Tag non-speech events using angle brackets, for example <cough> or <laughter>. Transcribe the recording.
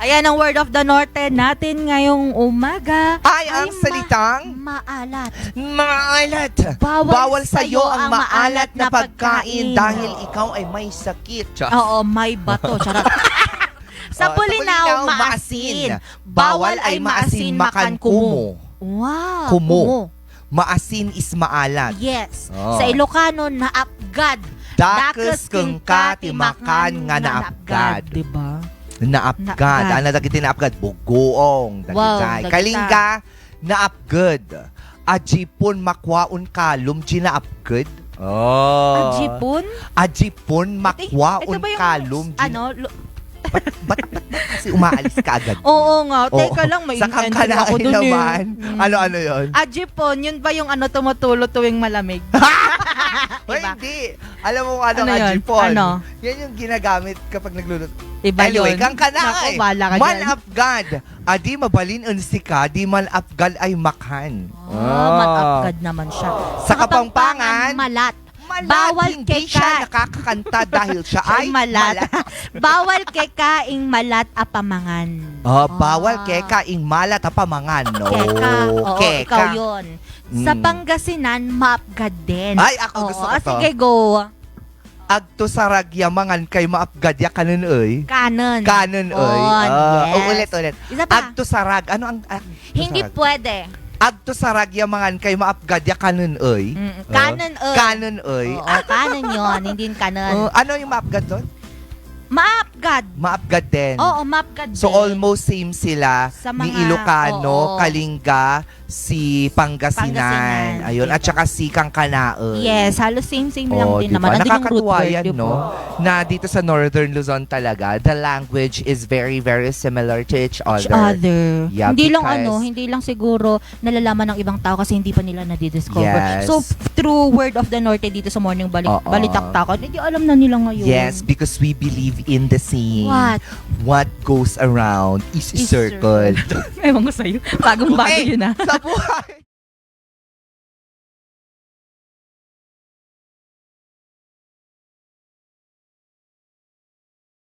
Ayan ang word of the Norte natin ngayong umaga. Ay, ang ma- salitang maalat. maalat. Bawal Bawal sa iyo ang maalat na pagkain pagkain. dahil ikaw ay may sakit. Tiyan. Oo, may bato. Charot. <laughs> <laughs> sa Bulinaw, maasin. Bawal ay maasin, makan kumo. Wow. Kumo. Maasin is maalat. Yes. Oh. Sa Ilocano, naapgad. Dakes keng katimakan nga naapgad. Diba? Naapgad. Naapgad. Ano dagiti naapgad? Bugoong. Wow, Dagitay. dagita. Kalingga, naapgad. Ajipon makwaon kalum di naapgad. Oh. Ajipon? Ajipon makwaon kalum di ano? lo- Ba't, ba't, ba't kasi umaalis ka agad? <laughs> Oo nga. Oo. Teka lang, may Sa intention ako dun eh. naman. Mm. Ano-ano yun? Ajipon, yun ba yung ano tumutulo tuwing malamig? Ay, <laughs> Diba? hindi. Alam mo kung ano, Ano ajipon? Ano? Yan yung ginagamit kapag nagluluto. Diba anyway, yun? kang kana Naku, eh. bahala ka Man dyan. apgad. Adi mabalin unsi ka, di man apgad ay makan. Ah, matapgad naman siya. Sa Kapampangan, malat. Malat, Bawal hindi kay siya ka- nakakakanta <laughs> dahil siya ay malat. <laughs> Bawal kay kaing malat apamangan. Oh, bawal Ah. keka ing malat ha pamangan. No. Keka. Oo, keka. ikaw yun. Sa Mm. Pangasinan, maapgad din. Ay, ako gusto Oo, ko to. Sige, go. Agto sa ragyamangan kay maapgad ya kanon oy. Kanon. Kanon oy. On, Ah, yes. Ulit ulit. Isa pa. Agto sa rag. Ano ang agto Hindi sa rag? pwede. Agto sa ragyamangan kay maapgad ya kanon oy. Mm, Kanon, oy. Kanon oy. Oo, kanon yun. Hindi kanon. Oh, <laughs> ano yung maapgad doon? Maapgad. Maapgad din. Oo, maapgad So din. almost same sila Sa ni mga- Ilocano, oo. Kalinga, si Pangasinan, Pangasinan, ayun, diba? at saka si Kangkanaon. Yes, halos same-same lang Oh, din diba? naman. Nandun yung root Nakakatuwa word, yan, diba? no? Na dito sa Northern Luzon talaga, the language is very, very similar to each other. Each other. Yeah, hindi lang ano, hindi lang siguro nalalaman ng ibang tao kasi hindi pa nila na-discover. Yes. So, through word of the Norte dito sa morning balik, Oo. balitaktakan, hindi alam na nila ngayon. Yes, because we believe in the saying, What? what goes around is, Is circled. <laughs> Ewan ko sa'yo. Bagong bago Okay, yun ah. <laughs> buhay.